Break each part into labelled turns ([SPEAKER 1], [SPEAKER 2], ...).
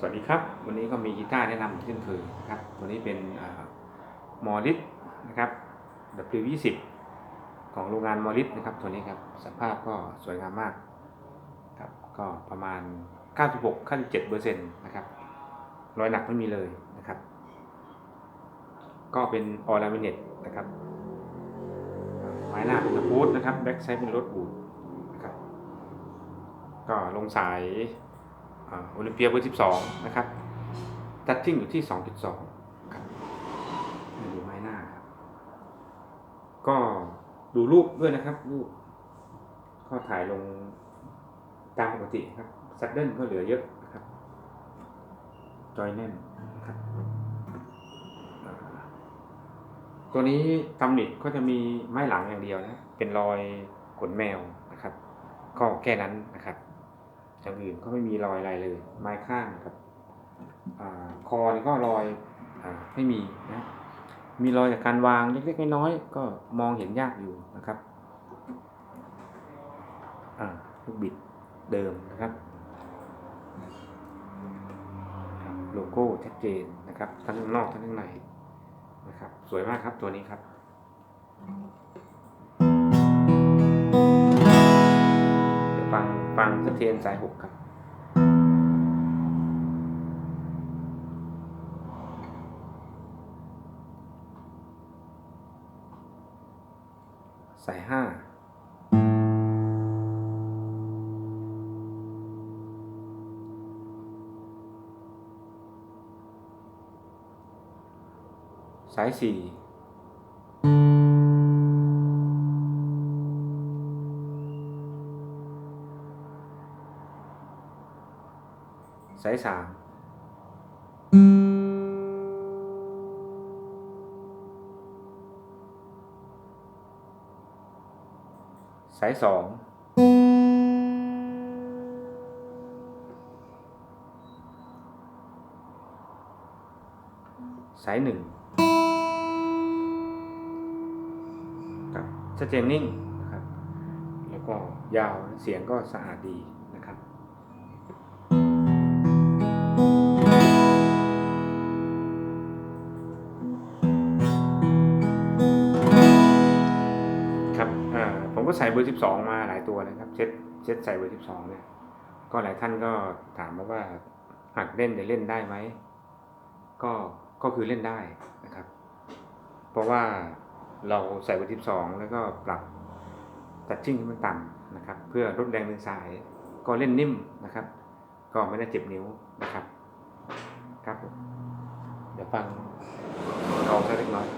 [SPEAKER 1] สวัสดีครับ วันนี้ก็มีกีตาร์แนะนำเช่นเคยนะครับตัวนี้เป็นมอริสนะครับ W20 ของโรงงานมอริสนะครับ ตัวนี้ครับสภาพก็สวยงามมากครับก็ประมาณ 96 97เปอร์เซ็นต์นะครับรอยหนักไม่มีเลยนะครับ ก็เป็นออร์ a มิเนตนะครับไม้หน้าเป็นสปูดนะครับแบ็กไซด์เป็นรถบูดนะครับก็ลงสาย โอลิมเปียเบอร์ 12 นะครับ ตัดทิ้งอยู่ที่ 2.2ครับนี่ดูไม้หน้าครับ ก็ดูรูปด้วยนะครับ รูป ก็ถ่ายลงตามปกติครับซัดเดิลก็เหลือเยอะนะครับ จอยแน่นครับ ตัวนี้ตำหนิก็จะมีไม้หลังอย่างเดียวนะ เป็นรอยขนแมวนะครับ ก็แค่นั้นนะครับ อย่างอื่นก็ไม่มีรอยอะไรเลย ไม้ข้างครับอคอนี่ก็รอยอไม่มีนะมีรอยจากการวางเล็กๆน้อยๆก็มองเห็นยากอยู่นะครับอ่าลูกบิดเดิมนะครับ โลโก้ชัดเจนนะครับทั้งนอกทั้งในนะครับ สวยมากครับตัวนี้ครับ ฟังฟังสะเทียนสายหกครับสายห้าสายสี่ สายสามสายสองสายหนึ่งครับชัดเจนนิ่งนะครับ แล้วก็ยาวเสียงก็สะอาดดี ครับผมก็ใส่เบอร์12มาหลายตัวนะครับเซ็ตเซ็ตใส่เบอร์12เนี่ยก็หลายท่านก็ถามมาว่าหัดเล่นจะเล่นได้ไหมก็ก็คือเล่นได้นะครับ เพราะว่าเราใส่เบอร์12แล้วก็ปรับตัดชิ่งให้มันต่ำนะครับ เพื่อลดแรงดึงสาย ก็เล่นนิ่มนะครับ ก็ไม่ได้เจ็บนิ้วนะครับ ครับเดี๋ยวฟังลองสักเล็กน้อย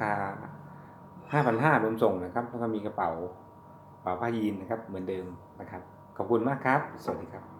[SPEAKER 1] คา 5,500รวมส่งนะครับ แล้วก็มีกระเป๋ากระเป๋าผ้ายีนนะครับ เหมือนเดิมนะครับ ขอบคุณมากครับ สวัสดีครับ